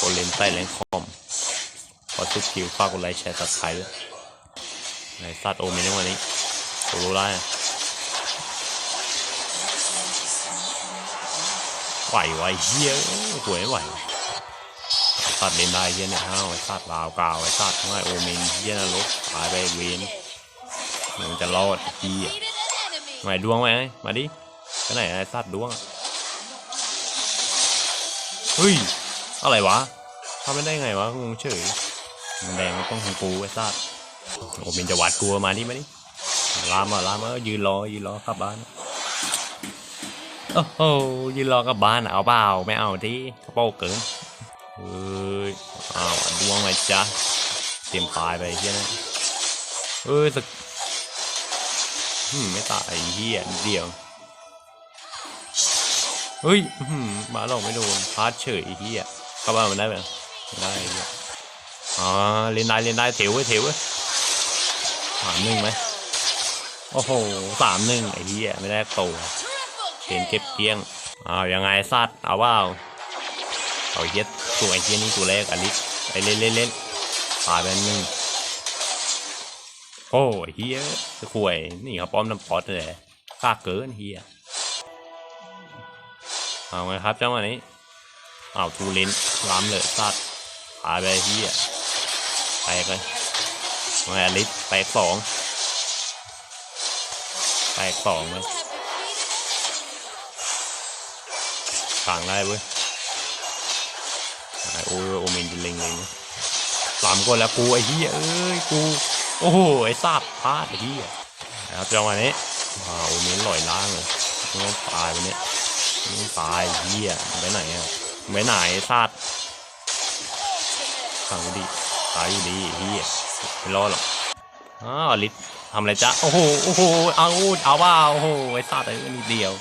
กดเลนใต้แรงคอมขอทุกคิวฝากกดไลค์แชร์ตัดไครด้วยในสัตว์โอมินในวันนี้โซโลได้อะไหวไหวเฮียหวยไหวสัตว์เลนได้เฮียเนี่ยห้าวไอ้สัตว์ลาวกาวไอ้สัตว์ง่ายโอมินเฮียนรกตายไปเวนมันจะรอดเฮีย Defeated an enemy. ไหนดวงไหมมาดิไปไหนไอ้สัตว์ดวงอะเฮ้ย อะไรวะทำไม่ได้ไงวะงงเฉยมันแดงมันต้องของกูไอ้สัตว์โอ้เป็นจะหวาดกลัวมาดิมาดิลามมาลามมายืนรอยืนรอกลับบ้านโอ้โหยืนรอกลับบ้านเอาเปล่าไม่เอาที่กระโปรงเกินเฮ้ยอ้าวดวงไหมจ๊ะเตรียมตายไปเฮียนะเอ้ยสักอืมไม่ตายเฮียเดียวเฮ้ยหืมมาหลอกไม่โดนพาร์ทเฉยเฮีย เข้าบ้านมันได้ไหมไม่ได้อ๋อเล่นได้เล่นได้เถวเว้ยเถวเว้สามหนึ่งไหมโอ้โหสามหนึ่งไอ้เฮียไม่ได้โตวเกม kill. เก็บเกี้ยงอ้าวยังไงสัตว์เอาว่าเอาเฮียตัวไอ้เฮียนี่ตัวแรกอลิสไปเล่นเล่นเล่นตายไปหนึ่งโอ้เฮียจะข่วยนี่เขาป้อมน้ำปอดเลยกล้าเกินเฮียเอาไงครับจังหวะนี้ อ้าวทูเลนล้ำเลยสัตว์ตายไปเฮียแตกเลยไงอลิสแตกสองแตกสองเลยต่างได้เว้ยโอ้ยโอเมนจะเล็งเลยนะสามคนแล้วกูไอ้เหี้ยเอ้ยกูโอ้โหไอ้ซาบพลาดไอ้เหี้ยนะครับจังหวะนี้ว้าวโอเมนลอยล่างเลยต้องตายไปเนี่ยต้องตายเหี้ยไปไหนอะ ไปไหนไอ้ซาดขังดิตายอยู่ดีไอ้เหี้ยไม่รอดหรอกอ้าวอลิสทำอะไรจ๊ะ โอ้โห โอ้โห เอาเอาว่าโอ้โห ไอ้ซาดไอ้นิดเดียว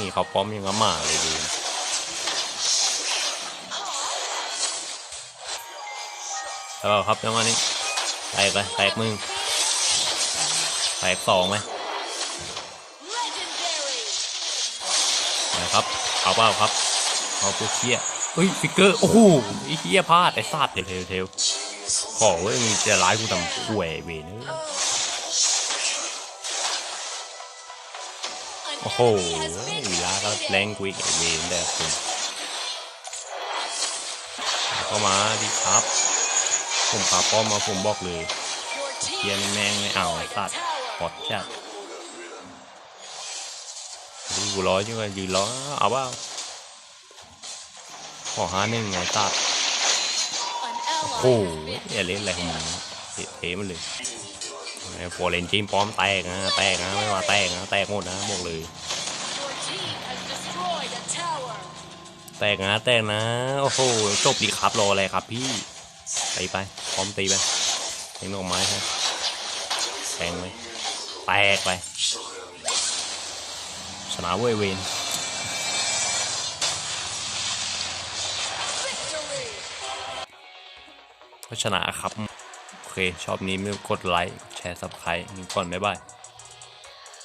นี่เขาป้อมยังกับหมาเลยดูแล้วครับจังหวะนี้แตกไปแตกมึงแตกสองไหมนะครับ เอาเปล่าครับเอาปุ๊เคียเฮ้ยฟิกเกอร์โอ้โหไอ้เคียพลาดไอ้ซาดเทวเทวเทวขอเว้ยมึงจะร้ายกูทำป่วยเวนเอ้ย An โอ้โห enemy has been วีลาก็ defeated. แรงกูอีกไอ้เวนแต่คุณเข้ามาดิครับ ผมพาป้อมมาผมบอกเลย Your team เกียร์แม่งไม่เอาไอ้สัตว์ tower. ปอดจัด ดูกูร้อยจังเลยยืนร้อเอาเปล่าขอห้าหนึ่งไงตัดโอ้โหอย่าเล่นอะไรของมึงเทมันเลยไอ้โฟเรนจีมพร้อมแตกนะแตกนะไม่ว่าแตกนะแตกหมดนะบอกเลยแตกนะแตกนะโอ้โหจบดีครับรออะไรครับพี่ตีไปพร้อมตีไปเล็งดอกไม้ใช่แทงไหมแตกไป ชนะเว้ยเวนก็ชนะครับ โอเค ชอบนี้ไม่กดไลค์ แชร์ ซับสไครต์มีก่อน บ๊ายบาย